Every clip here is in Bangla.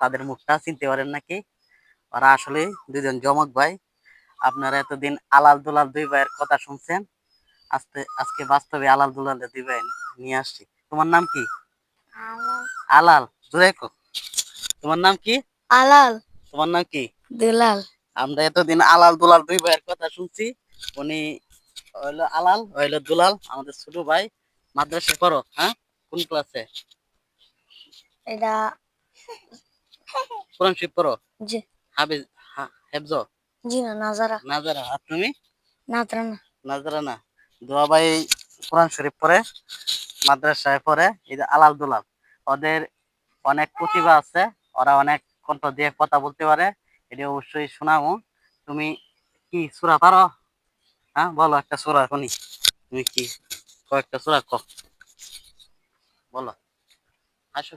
তাদের মুখটা চিনতে পারেন নাকি? ওরা আসলে দুজন জমক ভাই। আপনারা এতদিন আলাল দুলাল দুই ভাইয়ের কথা শুনছেন। আজকে আজকে বাস্তবে আলাল দুলাল দুই ভাই নিয়ে আসছি। তোমার নাম কি? আলাল। জোরে তোমার নাম কি? আলাল। তোমার নাম কি? দুলাল। আমরা এতদিন আলাল দুলাল দুই ভাইয়ের কথা শুনছি। উনি হইল আলাল হইল দুলাল আমাদের ছোট ভাই। মাদ্রাসা করো হ্যাঁ? কোন ক্লাসে এটা কোরআন শিব পড়ো? জি। হাবিজ হা- হেফজ? জি না নাজারা। নাজারা আর তুমি? নাতরানা নাজারা না দোয়া ভাই কোরআন শরীফ পড়ে মাদ্রাসায় পড়ে এই যে আলাল দুলাল। ওদের অনেক প্রতিভা আছে ওরা অনেক কণ্ঠ দিয়ে কথা বলতে পারে এটা অবশ্যই শোনাবো। তুমি কি সুরা পারো? হ্যাঁ বলো একটা সুরা শুনি। তুমি কি কয়েকটা সুরা ক বলো। আসো।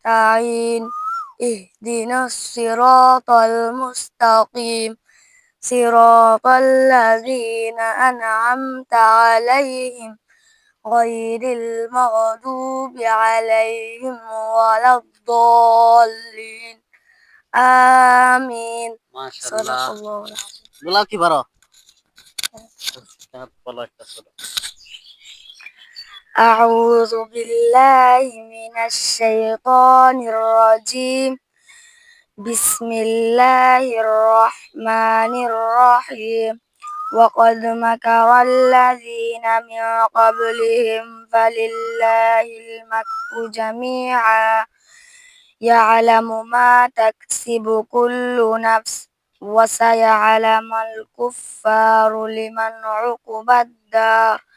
نستعين اهدنا الصراط المستقيم. صراط الذين أنعمت عليهم غير المغضوب عليهم ولا الضالين. آمين. ما شاء الله. الله بلاكي برا والله أعوذ بالله من الشيطان الرجيم. بسم الله الرحمن الرحيم. وقد مكر الذين من قبلهم فلله المكر جميعا. يعلم ما تكسب كل نفس وسيعلم الكفار لمن عقب الدار.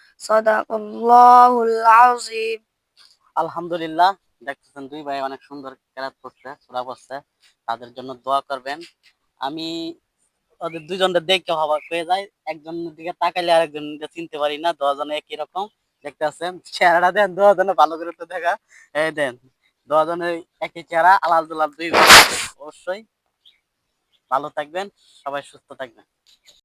আলহামদুলিল্লাহ, দেখতেছেন দুই ভাই অনেক সুন্দর কেরাত করছে, সূরা পড়ছে, তাদের জন্য দোয়া করবেন। আমি ওদের দুজনটা দেখে অবাক হয়ে যায় একজনের দিকে তাকাইলে আরেকজন চিনতে পারি না দশজন একই রকম। দেখতে আছেন চেহারাটা দেন দশজনে ভালো করে তো দেখা। এই দেন দশজনের একই চেহারা, আলাল দুলাল দুই অবশ্যই ভালো থাকবেন, সবাই সুস্থ থাকবেন।